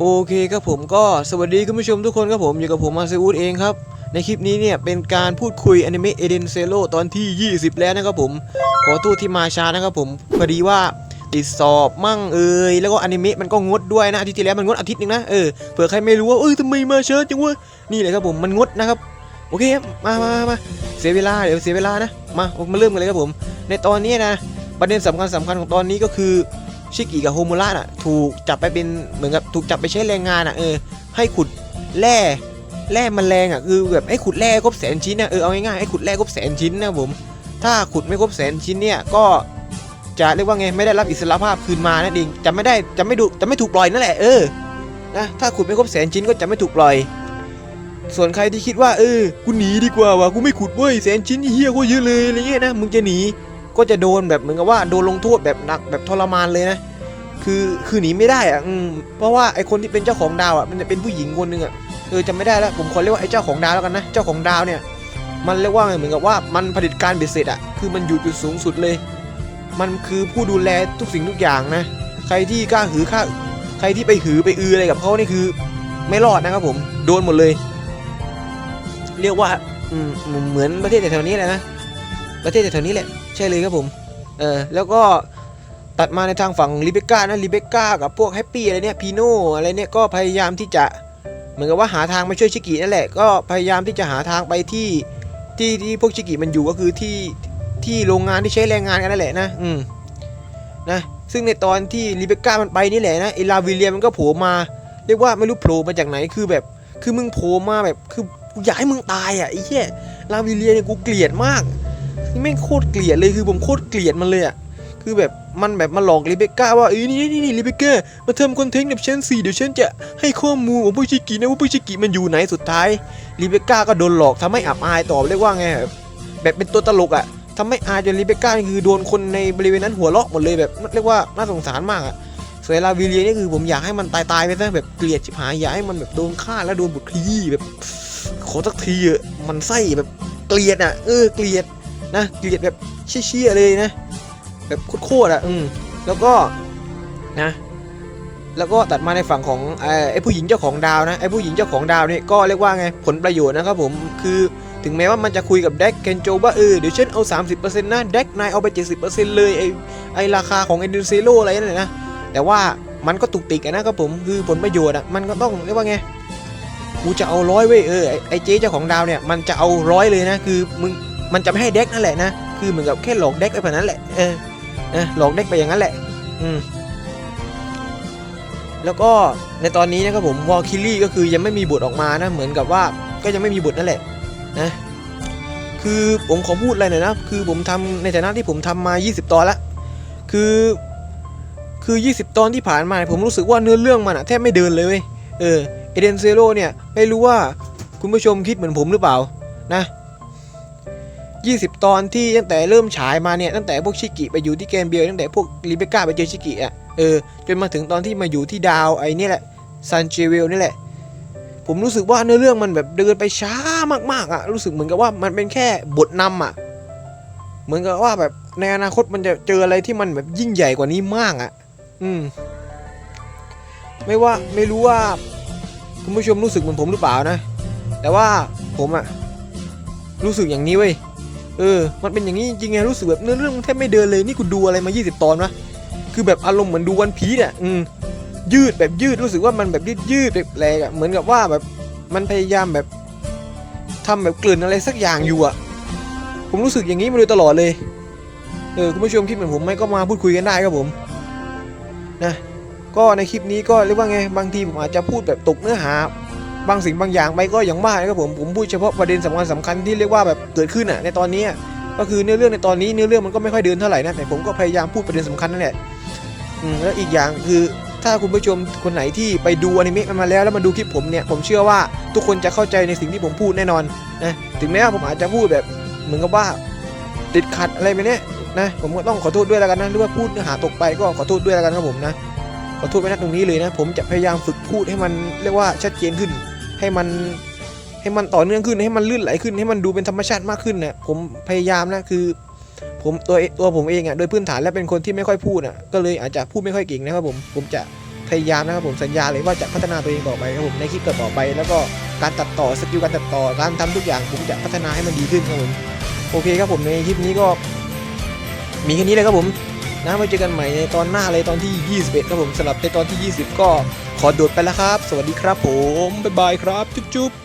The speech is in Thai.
โอเคครับผมก็สวัสดีคุณผู้ชมทุกคนครับผมอยู่กับผมมาซิอูดเองครับ ในคลิปนี้เนี่ยเป็นการพูดคุยอนิเมะเอเดนเซโลตอนที่ 20 แล้วนะครับผมขอโทษที่มาช้านะครับผมพอดีว่าติดสอบมั่งเอ่ยแล้วก็อนิเมะมันก็งดด้วยนะอาทิตย์ที่แล้วมันงดอาทิตย์หนึงนะเออเผื่อใครไม่รู้ว่าเอ้ยทำไมมาช้าจังวะนี่เลยครับผมมันงดนะครับโอเคมามามาเสียเวลาเดี๋ยวเสียเวลานะมามาเริ่มกันเลยครับผม ในตอนนี้นะประเด็นสำคัญสำคัญของตอนนี้ก็คือ ชิกิกับโฮมูระน่ะถูกจับไปเป็นเหมือนกับถูกจับไปใช้แรงงานอะเออให้ขุดแร่แร่มันแรงอะคือแบบให้ขุดแร่ครบแสนชิ้นนะเออเอาง่ายๆให้ขุดแร่ครบแสนชิ้นนะผมถ้าขุดไม่ครบแสนชิ้นเนี่ยก็จะเรียกว่าไงไม่ได้รับอิสรภาพคืนมานั่นเองจะไม่ได้จะไม่ดูจะไม่ถูกปล่อยนั่นแหละเออนะถ้าขุดไม่ครบแสนชิ้นก็จะไม่ถูกปล่อย ส่วนใครที่คิดว่าเออกูหนีดีกว่าวะกูไม่ขุดเว้ยแสนชิ้นเฮียก็เยอะเลยอะไรเงี้ยนะมึงจะหนี ก็จะโดนแบบเหมือนกับว่าโดนลงโทษแบบหนักแบบทรมานเลยนะ คือคือหนีไม่ได้อะอืมเพราะว่าไอคนที่เป็นเจ้าของดาวอะมันจะเป็นผู้หญิงคนหนึ่งอะเออจำไม่ได้แล้วผมขอเรียกว่าไอเจ้าของดาวแล้วกันนะเจ้าของดาวเนี่ย มันเรียกว่าไงเหมือนกับว่ามันผลิตการเบ็ดเสร็จอะคือมันอยู่จุดสูงสุดเลย มันคือผู้ดูแลทุกสิ่งทุกอย่างนะ ใครที่กล้าหือข้าใครที่ไปหือไปอืออะไรกับเขานี่คือไม่รอดนะครับผมโดนหมดเลย เรียกว่าอืมเหมือนประเทศแถวๆนี้แหละนะประเทศแถวๆนี้แหละ ใช่เลยครับผมเออแล้วก็ตัดมาในทางฝั่งลิเบก้านะลิเบก้ากับพวกแฮปปี้อะไรเนี่ยพีโน่อะไรเนี่ยก็พยายามที่จะเหมือนกับว่าหาทางมาช่วยชิกินั่นแหละก็พยายามที่จะหาทางไปที่ที่ที่พวกชิกิมันอยู่ก็คือที่ที่โรงงานที่ใช้แรงงานกันนั่นแหละนะอืมนะซึ่งในตอนที่ลิเบก้ามันไปนี่แหละนะเอลาวิเลียมันก็โผล่มาเรียกว่าไม่รู้โผล่มาจากไหนคือแบบ คือมึงโผล่มาแบบคือกูอยากให้มึงตายอะไอ้เหี้ยลาวิเลียเนี่ยกูเกลียดมาก ไม่งโคตรเกลียดเลยคือผมโคตรเกลียดมันเลยอะคือแบบมันแบบมาหลอกลิเบก้าว่าเอ้ยนี่นี่นี่ลิเบก้ามาทำคอนเทนต์กับฉันสิเดี๋ยวฉันจะให้ข้อมูลของผู้ชิกินะว่าผู้ชิกิมันอยู่ไหนสุดท้ายลิเบก้าก็โดนหลอกทำให้อับอายต่อเรียกว่าไงแบบแบบเป็นตัวตลกอะ่ะทำให้อายจนลิเบก้าคือโดนคนในบริเวณนั้นหัวเราะหมดเลยแบบเรียกว่าน่าสงสารมากอะ่ะส่วนลาวิเลียนี่คือผมอยากให้มันตายตายไปซะแบบเกลียดชิบหายอยากให้มันแบบโดนฆ่าแล้วโดนบุตรขี้แบบขอสักทีอะมันไส้แบบเกลียดอะเออเกลียด นะเกลียดแบบเชี่ยๆเลยนะ แบบโคตรๆอะ อืมแล้วก็นะ แล้วก็ตัดมาในฝั่งของไอ้ผู้หญิงเจ้าของดาวนะไอ้ผู้หญิงเจ้าของดาวนี่ก็เรียกว่าไงผลประโยชน์นะครับผมคือถึงแม้ว่ามันจะคุยกับแดกเคนโจว่าเออเดี๋ยวฉันเอา 30%นะแดกนายเอาไป 70%เลยไอ้ไอ้ราคาของเอ็นดูเซโลอะไรนั่นแหละนะแต่ว่ามันก็ตุกติกนะครับผมคือผลประโยชน์อะมันก็ต้องเรียกว่าไงกูจะเอาร้อยเว้ยเออไอ้เจ๊เจ้าของดาวเนี่ยมันจะเอาร้อยเลยนะคือมึง มันจะไม่ให้แดกนั่นแหละนะ คือเหมือนกับแค่หลอกแดกไปแบบนั้นแหละ เออนะหลอกเด็กไปอย่างนั้นแหละ อืม แล้วก็ในตอนนี้นะครับผมวอลคิลลี่ก็คือยังไม่มีบทออกมานะ เหมือนกับว่าก็ยังไม่มีบทนั่นแหละ นะ คือผมขอพูดอะไรหน่อยนะ คือผมทำในฐานะที่ผมทำมา 20 ตอนละ คือ คือ 20 ตอนที่ผ่านมา ผมรู้สึกว่าเนื้อเรื่องมันอะแทบไม่เดินเลยเว้ย เออ เอเดนเซโรเนี่ย ไม่รู้ว่าคุณผู้ชมคิดเหมือนผมหรือเปล่า นะ 20 ตอนที่ตั้งแต่เริ่มฉายมาเนี่ยตั้งแต่พวกชิกิไปอยู่ที่เกมเบียตั้งแต่พวกลิเบก้าไปเจอชิกิอะเออจนมาถึงตอนที่มาอยู่ที่ดาวไอ้นี่แหละซันเจเวลนี่แหละ ผมรู้สึกว่าเนื้อเรื่องมันแบบเดินไปช้ามากๆอะรู้สึกเหมือนกับว่ามันเป็นแค่บทนำอะเหมือนกับว่าแบบในอนาคตมันจะเจออะไรที่มันแบบยิ่งใหญ่กว่านี้มากอะ อืม ไม่ว่าไม่รู้ว่าคุณผู้ชมรู้สึกเหมือนผมหรือเปล่านะ แต่ว่าผมอะ รู้สึกอย่างนี้เว้ย เออ มันเป็นอย่างนี้จริงไงรู้สึกแบบเนื้อเรื่องมันแทบไม่เดินเลยนี่คุณดูอะไรมา 20 ตอนวะคือแบบอารมณ์เหมือนดูวันพีเนี่ยอืมยืดแบบยืดรู้สึกว่ามันแบบยืดยืดแปลกๆอะเหมือนกับว่าแบบมันพยายามแบบทำแบบกลืนอะไรสักอย่างอยู่อะ ผมรู้สึกอย่างนี้มาโดยตลอดเลย เออคุณผู้ชมคิดเหมือนผมไหมก็มาพูดคุยกันได้ครับผมนะก็ในคลิปนี้ก็เรียกว่าไงบางทีผมอาจจะพูดแบบตกเนื้อหา บางสิ่งบางอย่างไปก็อย่างว่านะครับผมผมพูดเฉพาะประเด็นสำคัญสำคัญที่เรียกว่าแบบเกิดขึ้นอะในตอนนี้ก็คือเนื้อเรื่องในตอนนี้เนื้อเรื่องมันก็ไม่ค่อยเดินเท่าไหร่นะแต่ผมก็พยายามพูดประเด็นสำคัญนั่นแหละอืมแล้วอีกอย่างคือถ้าคุณผู้ชมคนไหนที่ไปดูอนิเมะมันมาแล้วแล้วมาดูคลิปผมเนี่ยผมเชื่อว่าทุกคนจะเข้าใจในสิ่งที่ผมพูดแน่นอนนะถึงแม้ว่าผมอาจจะพูดแบบเหมือนกับว่าติดขัดอะไรไปเนี่ยนะผมก็ต้องขอโทษด้วยแล้วกันนะหรือว่าพูดเนื้อหาตกไปก็ขอโทษด้วยแล้วกันครับผมนะขอโทษไปณตรงนี้เลยนะ ผมจะพยายามฝึกพูดให้มันเรียกว่าชัดเจนขึ้น ให้มันให้มันต่อเนื่องขึ้นให้มันลื่นไหลขึ้น ให้มันดูเป็นธรรมชาติมากขึ้นเนี่ยผมพยายามนะคือ ผมตัวตัวผมเองอะโดยพื้นฐานแล้วเป็นคนที่ไม่ค่อยพูดอะก็เลยอาจจะพูดไม่ค่อยเก่งนะครับผมผมจะพยายามนะครับผมสัญญาเลยว่าจะพัฒนาตัวเองต่อไปครับผมในคลิปต่อไป แล้วก็การตัดต่อสกิลการตัดต่อการทำทุกอย่างผมจะพัฒนาให้มันดีขึ้นครับผมโอเคครับผมในคลิปนี้ก็ มีแค่นี้เลยครับผม นะมาเจอกันใหม่ในตอนหน้าเลยตอนที่ 21 ครับผมสำหรับในตอนที่ 20 ก็ขอโดดไปแล้วครับ สวัสดีครับผม บ๊ายบายครับ จุ๊บ